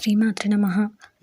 శ్రీమాతృ నమ.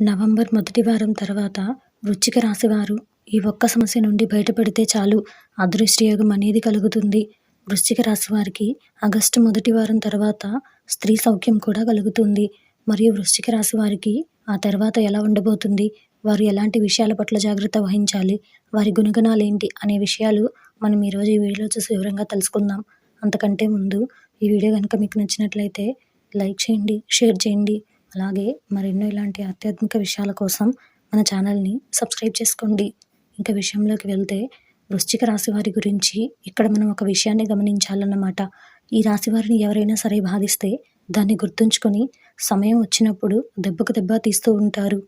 నవంబర్ మొదటి వారం తర్వాత వృచ్చిక రాశివారు ఈ ఒక్క సమస్య నుండి బయటపడితే చాలు అదృష్టయోగం అనేది కలుగుతుంది. వృశ్చిక రాశి వారికి ఆగస్టు మొదటి వారం తర్వాత స్త్రీ సౌఖ్యం కూడా కలుగుతుంది. మరియు వృశ్చిక రాశి వారికి ఆ తర్వాత ఎలా ఉండబోతుంది? వారు ఎలాంటి విషయాల పట్ల జాగ్రత్త వహించాలి? వారి గుణగణాలు ఏంటి? అనే విషయాలు మనం ఈరోజు ఈ వీడియోలో చూసి వివరంగా తెలుసుకుందాం. అంతకంటే ముందు ఈ వీడియో కనుక మీకు నచ్చినట్లయితే లైక్ చేయండి షేర్ చేయండి. అలాగే మరెన్నో ఇలాంటి ఆధ్యాత్మిక విషయాల కోసం మన ఛానల్ని సబ్స్క్రైబ్ చేసుకోండి. ఇంకా విషయంలోకి వెళ్తే వృశ్చిక రాశి వారి గురించి ఇక్కడ మనం ఒక విషయాన్ని గమనించాలన్నమాట. ఈ రాశి వారిని ఎవరైనా సరే బాధిస్తే దాన్ని గుర్తుంచుకొని సమయం వచ్చినప్పుడు దెబ్బకు దెబ్బ తీస్తూ ఉంటారు.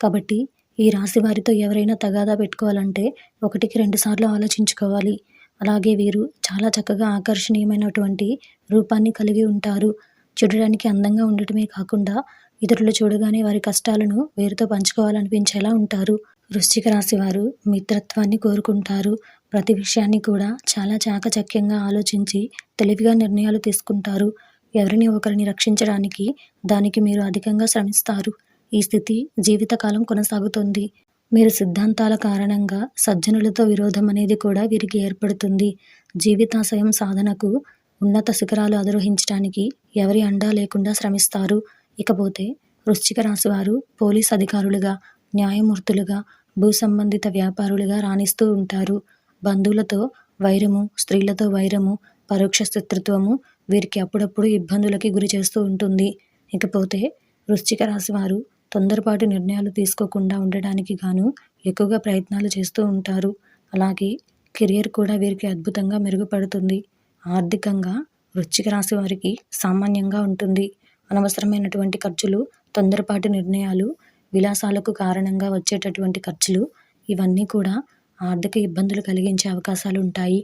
కాబట్టి ఈ రాశి వారితో ఎవరైనా తగాదా పెట్టుకోవాలంటే ఒకటికి రెండు సార్లు ఆలోచించుకోవాలి. అలాగే వీరు చాలా చక్కగా ఆకర్షణీయమైనటువంటి రూపాన్ని కలిగి ఉంటారు. చూడడానికి అందంగా ఉండటమే కాకుండా ఇతరులు చూడగానే వారి కష్టాలను వేరుతో పంచుకోవాలనిపించేలా ఉంటారు. వృశ్చిక రాశి వారు మిత్రత్వాన్ని కోరుకుంటారు. ప్రతి విషయాన్ని కూడా చాలా చాకచక్యంగా ఆలోచించి తెలివిగా నిర్ణయాలు తీసుకుంటారు. ఎవరిని ఒకరిని రక్షించడానికి దానికి మీరు అధికంగా శ్రమిస్తారు. ఈ స్థితి జీవితకాలం కొనసాగుతుంది. మీరు సిద్ధాంతాల కారణంగా సజ్జనులతో విరోధం అనేది కూడా వీరికి ఏర్పడుతుంది. జీవితాశయం సాధనకు ఉన్నత శిఖరాలు అధిరోహించడానికి ఎవరి అండా లేకుండా శ్రమిస్తారు. ఇకపోతే వృశ్చిక రాశి వారు పోలీస్ అధికారులుగా న్యాయమూర్తులుగా భూ సంబంధిత వ్యాపారులుగా రాణిస్తూ ఉంటారు. బంధువులతో వైరము స్త్రీలతో వైరము పరోక్ష శత్రుత్వము వీరికి అప్పుడప్పుడు ఇబ్బందులకి గురి చేస్తూ ఉంటుంది. ఇకపోతే వృశ్చిక రాశి వారు తొందరపాటు నిర్ణయాలు తీసుకోకుండా ఉండడానికి గాను ఎక్కువగా ప్రయత్నాలు చేస్తూ ఉంటారు. అలాగే కెరియర్ కూడా వీరికి అద్భుతంగా మెరుగుపడుతుంది. ఆర్థికంగా వృశ్చిక రాశి వారికి సామాన్యంగా ఉంటుంది. అనవసరమైనటువంటి ఖర్చులు తొందరపాటు నిర్ణయాలు విలాసాలకు కారణంగా వచ్చేటటువంటి ఖర్చులు ఇవన్నీ కూడా ఆర్థిక ఇబ్బందులు కలిగించే అవకాశాలు ఉంటాయి.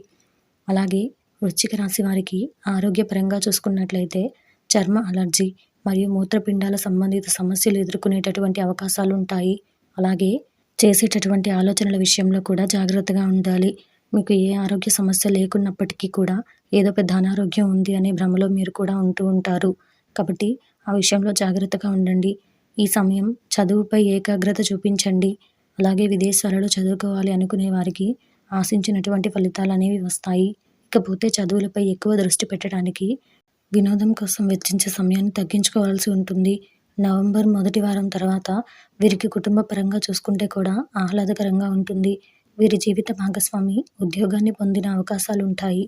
అలాగే వృశ్చిక రాశి వారికి ఆరోగ్యపరంగా చూసుకున్నట్లయితే చర్మ అలర్జీ మరియు మూత్రపిండాల సంబంధిత సమస్యలు ఎదుర్కొనేటటువంటి అవకాశాలు ఉంటాయి. అలాగే చేసేటటువంటి ఆలోచనల విషయంలో కూడా జాగ్రత్తగా ఉండాలి. మీకు ఏ ఆరోగ్య సమస్య లేకున్నప్పటికీ కూడా ఏదో పెద్ద అనారోగ్యం ఉంది అనే భ్రమలో మీరు కూడా ఉంటూ ఉంటారు. కాబట్టి ఆ విషయంలో జాగ్రత్తగా ఉండండి. ఈ సమయం చదువుపై ఏకాగ్రత చూపించండి. అలాగే విదేశాలలో చదువుకోవాలి అనుకునే వారికి ఆశించినటువంటి ఫలితాలు అనేవి వస్తాయి. ఇకపోతే చదువులపై ఎక్కువ దృష్టి పెట్టడానికి వినోదం కోసం వెచ్చించే సమయాన్ని తగ్గించుకోవాల్సి ఉంటుంది. నవంబర్ మొదటి వారం తర్వాత వీరికి కుటుంబ పరంగా చూసుకుంటే కూడా ఆహ్లాదకరంగా ఉంటుంది. వీరి జీవిత భాగస్వామి ఉద్యోగాన్ని పొందిన అవకాశాలు ఉంటాయి.